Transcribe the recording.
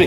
ดิ